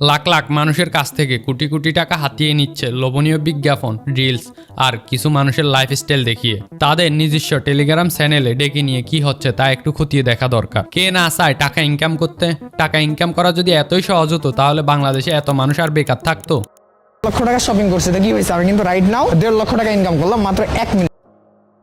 লাখ লাখ মানুষের কাছ থেকে কোটি কোটি টাকা হাতিয়ে নিচ্ছে লোভনীয় বিজ্ঞাপন রিলস আর কিছু মানুষের লাইফস্টাইল দেখিয়ে। তাদের নিজস্ব টেলিগ্রাম চ্যানেলে ডেকে নিয়ে কি হচ্ছে তা একটু খতিয়ে দেখা দরকার। কে না চায় টাকা ইনকাম করতে? টাকা ইনকাম করা যদি এতই সহজ হতো তাহলে বাংলাদেশে এত মানুষ আর বেকার থাকতো। লক্ষ টাকা শপিং করছে তো কি হয়েছে? আমি কিন্তু রাইট নাও দেড় লক্ষ টাকা ইনকাম করলাম মাত্র এক মিনিট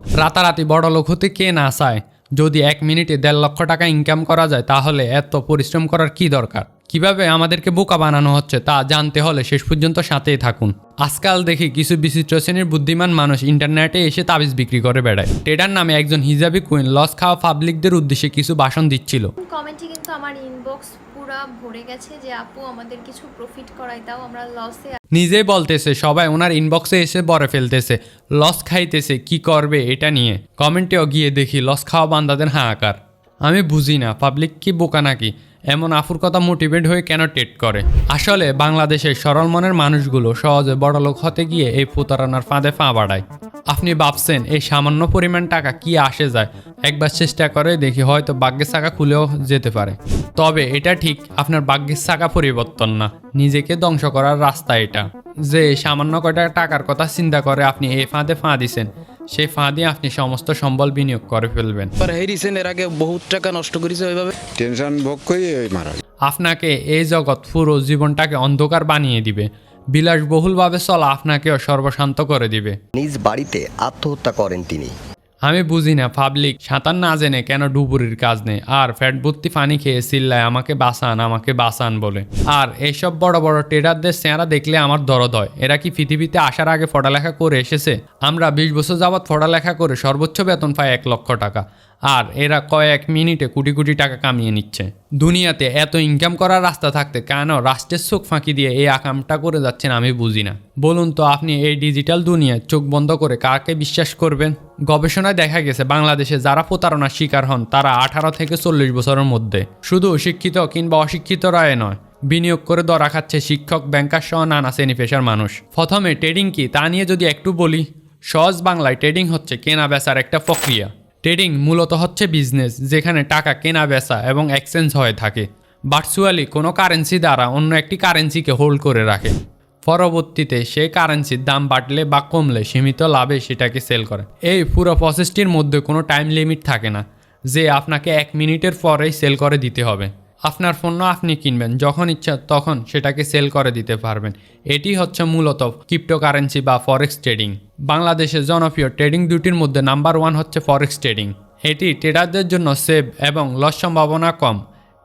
রাতারাতি বড় লোক হতে কে না চায়? যদি এক মিনিটে দেড় লক্ষ টাকা ইনকাম করা যায় তাহলে এত পরিশ্রম করার কি দরকার? কীভাবে আমাদেরকে বোকা বানানো হচ্ছে তা জানতে হলে শেষ পর্যন্ত সাথেই থাকুন। আজকাল দেখি কিছু বিচিত্র শ্রেণির বুদ্ধিমান মানুষ ইন্টারনেটে এসে তাবিজ বিক্রি করে বেড়ায়। টেডার নামে একজন হিজাবি কুইন লস খাওয়া পাবলিকদের উদ্দেশ্যে কিছু ভাষণ দিচ্ছিল। কমেন্টে কিন্তু আমার ইনবক্স পুরা ভরে গেছে যে আপু আমাদের কিছু প্রফিট করাই দাও আমরা লসে নিজেই বলতেছে সবাই ওনার ইনবক্সে এসে বরে ফেলতেছে লস খাইতেছে কি করবে এটা নিয়ে? কমেন্টেও গিয়ে দেখি লস খাওয়া বান্দাদের হাহাকার। আমি বুঝি না পাবলিক কি বোকা নাকি? এমন আফুর কথা মোটিভেট হয়ে কেন টেট করে? আসলে বাংলাদেশের সরল মনের মানুষগুলো সহজে বড়লোক হতে গিয়ে এই প্রতারণার ফাঁদে পা বাড়ায়। আপনি ভাবছেন এই সামান্য পরিমাণ টাকা কি আসে যায়? একবার চেষ্টা করে দেখি, হয়তো ভাগ্যের চাকা খুলেও যেতে পারে। তবে এটা ঠিক, আপনার ভাগ্যের চাকা পরিবর্তন না। নিজেকে ধ্বংস করার রাস্তা এটা। যে সামান্য কয়টা টাকার কথা চিন্তা করে আপনি এই ফাঁদে ফাঁ দিছেন সেই ফাঁদে আপনি সমস্ত সম্বল বিনিয়োগ করে ফেলবেন। পর হেরিসেন এর আগে বহুত টাকা নষ্ট করেছে ওইভাবে। টেনশন ভোগ করে ওই মারা আপনাকে এই জগৎ পুরো জীবনটাকে অন্ধকার বানিয়ে দিবে। বিলাসবহুলভাবে চলা আপনাকেও সর্বশান্ত করে দিবে। নিজ বাড়িতে আত্মহত্যা করেন তিনি। আমি বুঝি না পাবলিক সাঁতার না জেনে কেন ডুবুরির কাজ নেই? আর ফ্যাট ভর্তি পানি খেয়ে সিল্লায় আমাকে বাঁচান আমাকে বাঁচান বলে। আর এইসব বড় বড় ট্রেডারদের চেহারা দেখলে আমার দরদ হয়। এরা কি পৃথিবীতে আসার আগে পড়ালেখা করে এসেছে? আমরা বিশ বছর যাবৎ পড়ালেখা করে সর্বোচ্চ বেতন পাই এক লক্ষ টাকা। আর এরা কয়েক মিনিটে কোটি কোটি টাকা কামিয়ে নিচ্ছে। দুনিয়াতে এত ইনকাম করার রাস্তা থাকতে কেন রাষ্ট্রের চোখ ফাঁকি দিয়ে এই আকামটা করে যাচ্ছেন আমি বুঝি না। বলুন তো, আপনি এই ডিজিটাল দুনিয়ায় চোখ বন্ধ করে কাকে বিশ্বাস করবেন? গবেষণায় দেখা গেছে, বাংলাদেশে যারা প্রতারণার শিকার হন, তারা আঠারো থেকে চল্লিশ বছরের মধ্যে। শুধু শিক্ষিত কিংবা অশিক্ষিতরাই নয়, বিনিয়োগ করে ধরা খাচ্ছে শিক্ষক ব্যাংকার সহ নানা শ্রেণি পেশার মানুষ। প্রথমে ট্রেডিং কি? তা নিয়ে যদি একটু বলি। সহজ বাংলায় ট্রেডিং হচ্ছে কেনা বেচার একটা প্রক্রিয়া। ট্রেডিং মূলত হচ্ছে বিজনেস, যেখানে টাকা কেনা, বেচা এবং এক্সচেঞ্জ হয়ে থাকে। ভার্চুয়ালি কোনো কারেন্সি দ্বারা অন্য একটি কারেন্সিকে হোল্ড করে রাখে। পরবর্তীতে সেই কারেন্সির দাম বাড়লে বা কমলে সীমিত লাভে সেটাকে সেল করে। এই পুরো প্রসেসটির মধ্যে কোনো টাইম লিমিট থাকে না, যে আপনাকে এক মিনিটের পরেই সেল করে দিতে হবে। আপনার পণ্য আপনি কিনবেন, যখন ইচ্ছা তখন সেটাকে সেল করে দিতে পারবেন। এটি হচ্ছে মূলত ক্রিপ্টোকারেন্সি বা ফরেক্স ট্রেডিং বাংলাদেশের জনপ্রিয় ট্রেডিং দুটির মধ্যে নাম্বার ওয়ান হচ্ছে ফরেক্স ট্রেডিং এটি ট্রেডারদের জন্য সেভ এবং লস সম্ভাবনা কম।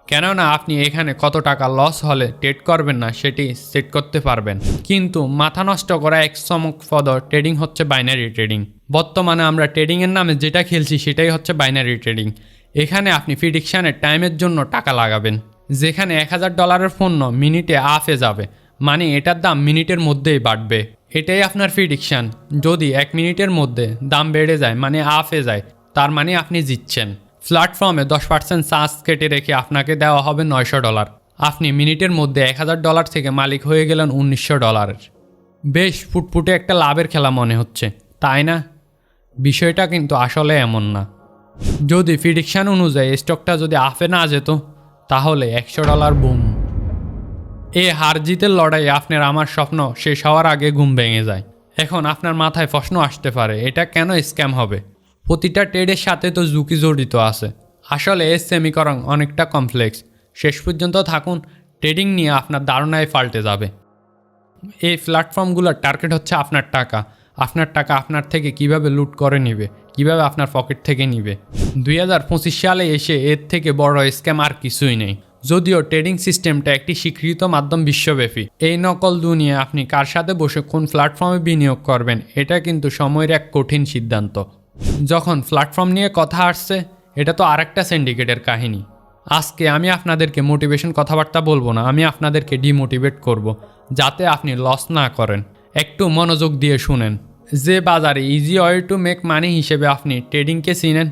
কেননা আপনি এখানে কত টাকা লস হলে ট্রেড করবেন না, সেটি সেট করতে পারবেন। কিন্তু মাথা নষ্ট করা এক চমকপদ ট্রেডিং হচ্ছে বাইনারি ট্রেডিং বর্তমানে আমরা ট্রেডিংয়ের নামে যেটা খেলছি সেটাই হচ্ছে বাইনারি ট্রেডিং এখানে আপনি প্রিডিকশানের টাইমের জন্য টাকা লাগাবেন। যেখানে এক হাজার ডলারের পণ্য মিনিটে আফে যাবে। মানে এটার দাম মিনিটের মধ্যেই বাড়বে। এটাই আপনার প্রিডিকশান যদি এক মিনিটের মধ্যে দাম বেড়ে যায় মানে আফে যায়, তার মানে আপনি জিতছেন। প্ল্যাটফর্মে দশ পার্সেন্ট চার্জ কেটে রেখে আপনাকে দেওয়া হবে নয়শো ডলার আপনি মিনিটের মধ্যে এক হাজার ডলার থেকে মালিক হয়ে গেলেন উনিশশো ডলারের বেশ ফুটফুটে একটা লাভের খেলা মনে হচ্ছে। তাই না? বিষয়টা কিন্তু আসলে এমন না। যদি প্রিডিকশান অনুযায়ী স্টকটা যদি আফে না যেত, তাহলে একশো ডলার বুম এ হার জিতের লড়াই আপনার আমার স্বপ্ন শেষ হওয়ার আগে ঘুম ভেঙে যায়। এখন আপনার মাথায় প্রশ্ন আসতে পারে, এটা কেন স্ক্যাম হবে? প্রতিটা ট্রেডের সাথে তো ঝুঁকি জড়িত আছে। আসলে এর সেমিকরণ অনেকটা কমপ্লেক্স শেষ পর্যন্ত থাকুন ট্রেডিং নিয়ে আপনার ধারণায় পাল্টে যাবে। এই প্ল্যাটফর্মগুলোর টার্গেট হচ্ছে আপনার টাকা। আপনার টাকা আপনার থেকে কীভাবে লুট করে নিবে, কীভাবে আপনার পকেট থেকে নিবে। দুই হাজার পঁচিশ সালে এসে এর থেকে বড় স্ক্যাম আর কিছুই নেই। যদিও ট্রেডিং সিস্টেমটা একটি স্বীকৃত মাধ্যম বিশ্বব্যাপী। এই নকল দুনিয়া আপনি কার সাথে বসে কোন প্ল্যাটফর্মে বিনিয়োগ করবেন, এটা কিন্তু সময়ের এক কঠিন সিদ্ধান্ত। যখন প্ল্যাটফর্ম নিয়ে কথা আসছে, এটা তো আরেকটা সিন্ডিকেটের কাহিনী। আজকে আমি আপনাদেরকে মোটিভেশন কথাবার্তা বলব না, আমি আপনাদেরকে ডিমোটিভেট করব, যাতে আপনি লস না করেন। একটু মনোযোগ দিয়ে শুনেন। যে বাজারে easy way to make money হিসেবে আপনি ট্রেডিংকে চিনেন?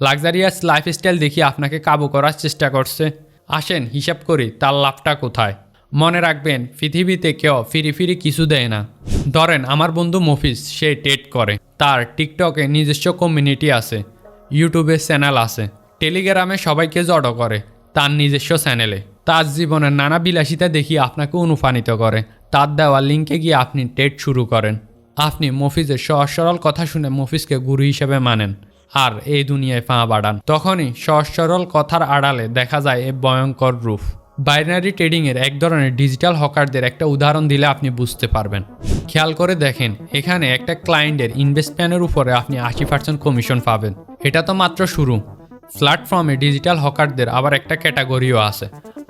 লাক্সারিয়াস লাইফস্টাইল দেখিয়ে আপনাকে কাবু করার চেষ্টা করছে। আসেন, হিসাব করি, তার লাভটা কোথায়? মনে রাখবেন, পৃথিবীতে কেউ ফিরি ফিরি কিছু দেয় না। ধরেন, আমার বন্ধু মফিস সে টেট করে। তার টিকটকে নিজস্ব কমিউনিটি আছে। ইউটিউবে চ্যানেল আছে। টেলিগ্রামে সবাইকে জড়ো করে তার নিজস্ব চ্যানেলে তার জীবনের নানা বিলাসিতা দেখিয়ে আপনাকে অনুপ্রাণিত করে। তার দেওয়া লিঙ্কে গিয়ে আপনি টেট শুরু করেন। আপনি মফিজের সহজ সরল কথা শুনে মফিজকে গুরু হিসেবে মানেন। আর এই দুনিয়ায় পা বাড়ান। তখনই সহজ সরল কথার আড়ালে দেখা যায় এ ভয়ঙ্কর রূপ। বাইনারি ট্রেডিংয়ের এক ধরনের ডিজিটাল হকারদের একটা উদাহরণ দিলে আপনি বুঝতে পারবেন। খেয়াল করে দেখেন, এখানে একটা ক্লায়েন্টের ইনভেস্টমেন্টের উপরে আপনি আশি পার্সেন্ট কমিশন পাবেন। এটা তো মাত্র শুরু। প্ল্যাটফর্মে ডিজিটাল হকারদের আবার একটা ক্যাটাগরিও আছে।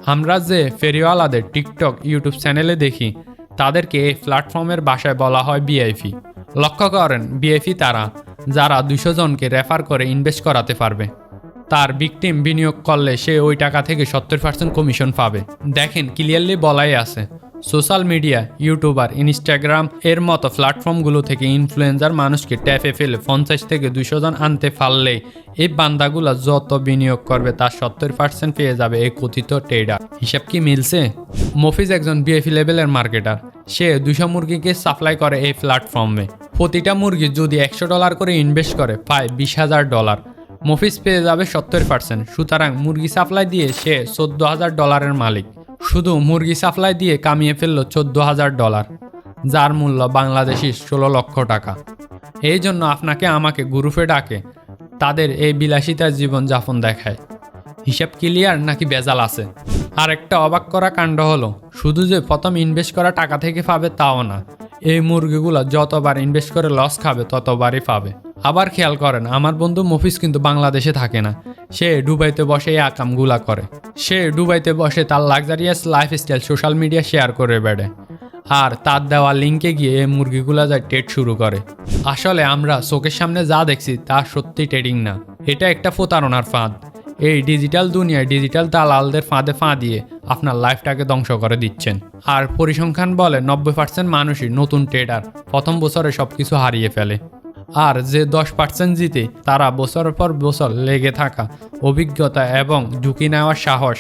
আমরা যে ফেরিওয়ালাদের টিকটক, ইউটিউব চ্যানেলে দেখি তাদেরকে প্ল্যাটফর্মের বাসায় বলা হয় বিআইপি লক্ষ্য করেন বিআইপি তারা, যারা দুশো জনকে রেফার করে ইনভেস্ট করাতে পারবে। তার বিকটিম বিনিয়োগ করলে সে ওই টাকা থেকে সত্তর পার্সেন্ট কমিশন পাবে। দেখেন ক্লিয়ারলি বলাই আছে। সোশ্যাল মিডিয়া, ইউটিউবার, ইনস্টাগ্রাম এর মতো প্ল্যাটফর্মগুলো থেকে ইনফ্লুয়েন্সার মানুষকে ট্যাপে ফেলে পঞ্চাশ থেকে দুশো জন আনতে পারলেই এই বান্দাগুলো যত বিনিয়োগ করবে তার সত্তর পার্সেন্ট পেয়ে যাবে এই কথিত ট্রেডার হিসাব কি মিলছে? মফিজ একজন বিএফি লেভেলের মার্কেটার সে দুশো মুরগিকে সাপ্লাই করে এই প্ল্যাটফর্মে প্রতিটা মুরগি যদি একশো ডলার করে ইনভেস্ট করে, পায় বিশ হাজার ডলার মফিজ পেয়ে যাবে সত্তর পার্সেন্ট সুতরাং মুরগি সাপ্লাই দিয়ে সে চোদ্দ হাজার ডলারের মালিক। শুধু মুরগি সাপ্লাই দিয়ে কামিয়ে ফেলল চোদ্দ হাজার ডলার, যার মূল্য বাংলাদেশি ষোলো লক্ষ টাকা। এই জন্য আপনাকে আমাকে গ্রুপে ডাকে, তাদের এই বিলাসিতার জীবন যাপন দেখায়। হিসাব ক্লিয়ার নাকি বেজাল আছে? আর একটা অবাক করা কাণ্ড হলো, শুধু যে প্রথম ইনভেস্ট করা টাকা থেকে পাবে তাও না। এই মুরগিগুলো যতবার ইনভেস্ট করে লস খাবে, ততবারই পাবে। আবার খেয়াল করেন, আমার বন্ধু মফিস কিন্তু বাংলাদেশে থাকে না। সে দুবাইতে বসে এই আকামগুলা করে। সে দুবাইতে বসে তার luxurious lifestyle social media share করে বেড়ে আর তার দেওয়া লিঙ্কে গিয়ে মুরগিগুলা যায় ট্রেড শুরু করে। আসলে আমরা চোখের সামনে যা দেখছি তা সত্যি ট্রেডিং না। এটা একটা প্রতারণার ফাঁদ। এই ডিজিটাল দুনিয়ায় ডিজিটাল দালালদের ফাঁদে ফাঁ দিয়ে আপনার লাইফটাকে ধ্বংস করে দিচ্ছেন। আর পরিসংখ্যান বলে নব্বই পার্সেন্ট মানুষই নতুন ট্রেডার প্রথম বছরে সব কিছু হারিয়ে ফেলে। আর যে দশ পার্সেন্ট জিতে, তারা বছরের পর বছর লেগে থাকা, অভিজ্ঞতা এবং ঝুঁকি নেওয়ার সাহস,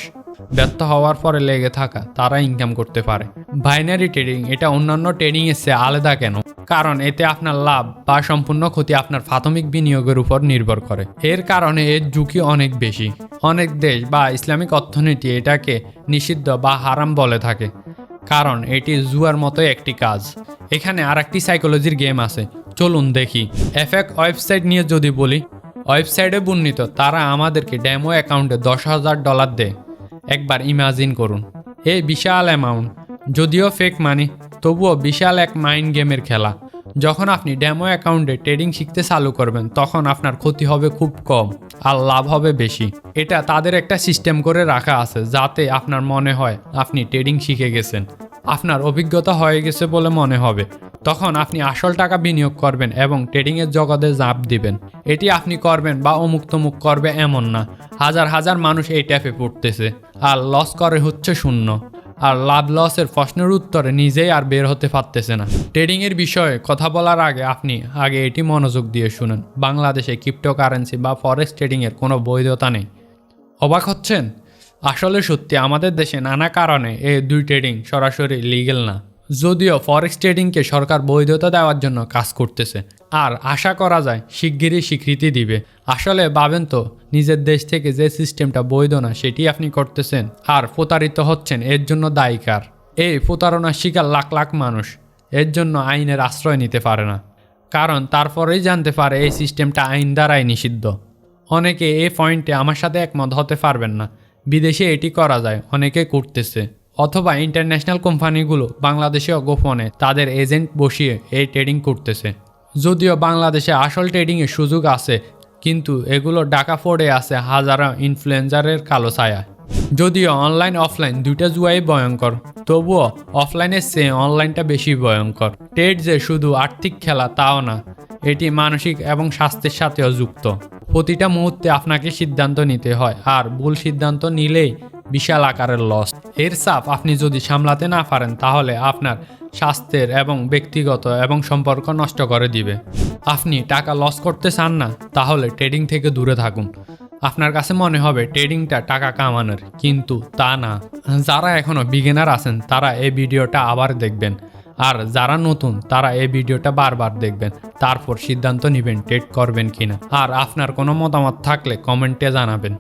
ব্যর্থ হওয়ার পরে লেগে থাকা, তারা ইনকাম করতে পারে। বাইনারি ট্রেডিং এটা অন্যান্য ট্রেডিং এর চেয়ে আলাদা কেন? কারণ এতে আপনার লাভ বা সম্পূর্ণ ক্ষতি আপনার প্রাথমিক বিনিয়োগের উপর নির্ভর করে। এর কারণে এর ঝুঁকি অনেক বেশি। অনেক দেশ বা ইসলামিক অর্থনীতি এটাকে নিষিদ্ধ বা হারাম বলে থাকে। কারণ এটি জুয়ার মতো একটি কাজ। এখানে আর একটি সাইকোলজির গেম আছে। চলুন দেখি। এফএক ওয়েবসাইট নিয়ে যদি বলি, ওয়েবসাইটে বর্ণিত, তারা আমাদেরকে ডেমো অ্যাকাউন্টে দশ হাজার ডলার দেয়। একবার ইমাজিন করুন। এই বিশাল অ্যামাউন্ট যদিও ফেক মানি তবুও বিশাল এক মাইন্ড গেমের খেলা। যখন আপনি ডেমো অ্যাকাউন্টে ট্রেডিং শিখতে চালু করবেন, তখন আপনার ক্ষতি হবে খুব কম আর লাভ হবে বেশি। এটা তাদের একটা সিস্টেম করে রাখা আছে, যাতে আপনার মনে হয় আপনি ট্রেডিং শিখে গেছেন। আপনার অভিজ্ঞতা হয়ে গেছে বলে মনে হবে। তখন আপনি আসল টাকা বিনিয়োগ করবেন এবং ট্রেডিংয়ের জগতে জাপ দিবেন। এটি আপনি করবেন বা অমুক তমুক করবে এমন না। হাজার হাজার মানুষ এই ট্যাপে পড়তেছে। আর লস করে হচ্ছে শূন্য। আর লাভ লসের প্রশ্নের উত্তরে নিজেই আর বের হতে পারতেছে না। ট্রেডিংয়ের বিষয়ে কথা বলার আগে আপনি আগে এটি মনোযোগ দিয়ে শুনেন। বাংলাদেশে ক্রিপ্টোকারেন্সি বা ফরেক্স ট্রেডিংয়ের কোনো বৈধতা নেই। অবাক হচ্ছেন? আসলে সত্যি আমাদের দেশে নানা কারণে এই দুই ট্রেডিং সরাসরি লিগেল না। যদিও ফরেক্স ট্রেডিংকে সরকার বৈধতা দেওয়ার জন্য কাজ করতেছে, আর আশা করা যায় শিগগিরই স্বীকৃতি দিবে। আসলে ভাবেন তো, নিজের দেশ থেকে যে সিস্টেমটা বৈধ না, সেটি আপনি করতেছেন, আর প্রতারিত হচ্ছেন, এর জন্য দায়িকার এই প্রতারণার শিকার লাখ লাখ মানুষ, এর জন্য আইনের আশ্রয় নিতে পারে না। কারণ তারপরেই জানতে পারে এই সিস্টেমটা আইন দ্বারাই নিষিদ্ধ। অনেকে এই পয়েন্টে আমার সাথে একমত হতে পারবেন না। বিদেশে এটি করা যায়, অনেকে করতেছে। অথবা ইন্টারন্যাশনাল কোম্পানিগুলো বাংলাদেশেও গোপনে তাদের এজেন্ট বসিয়ে এই ট্রেডিং করতেছে। যদিও বাংলাদেশে আসল ট্রেডিংয়ের সুযোগ আছে, কিন্তু এগুলো ডাকা ফোর্ডে আছে হাজারো ইনফ্লুয়েঞ্জারের কালো ছায়া। যদিও অনলাইন, অফলাইন দুইটা জুয়াই ভয়ঙ্কর, তবুও অফলাইনের চেয়ে অনলাইনটা বেশি ভয়ঙ্কর। ট্রেড যে শুধু আর্থিক খেলা তাও না, এটি মানসিক এবং স্বাস্থ্যের সাথেও যুক্ত। প্রতিটা মুহূর্তে আপনাকে সিদ্ধান্ত নিতে হয়, আর ভুল সিদ্ধান্ত নিলেই বিশাল আকারের লস। এর চাপ আপনি যদি সামলাতে না পারেন, তাহলে আপনার স্বাস্থ্যের এবং ব্যক্তিগত এবং সম্পর্ক নষ্ট করে দিবে। আপনি টাকা লস করতে চান না, তাহলে ট্রেডিং থেকে দূরে থাকুন। আপনার কাছে মনে হবে, ট্রেডিংটা টাকা কামানোর, কিন্তু তা না। যারা এখনও বিগিনার আছেন, তারা এই ভিডিওটা আবার দেখবেন। আর যারা নতুন, তারা এই ভিডিওটা বারবার দেখবেন। তারপর সিদ্ধান্ত নেবেন ট্রেড করবেন কিনা। আর আপনার কোনো মতামত থাকলে কমেন্টে জানাবেন।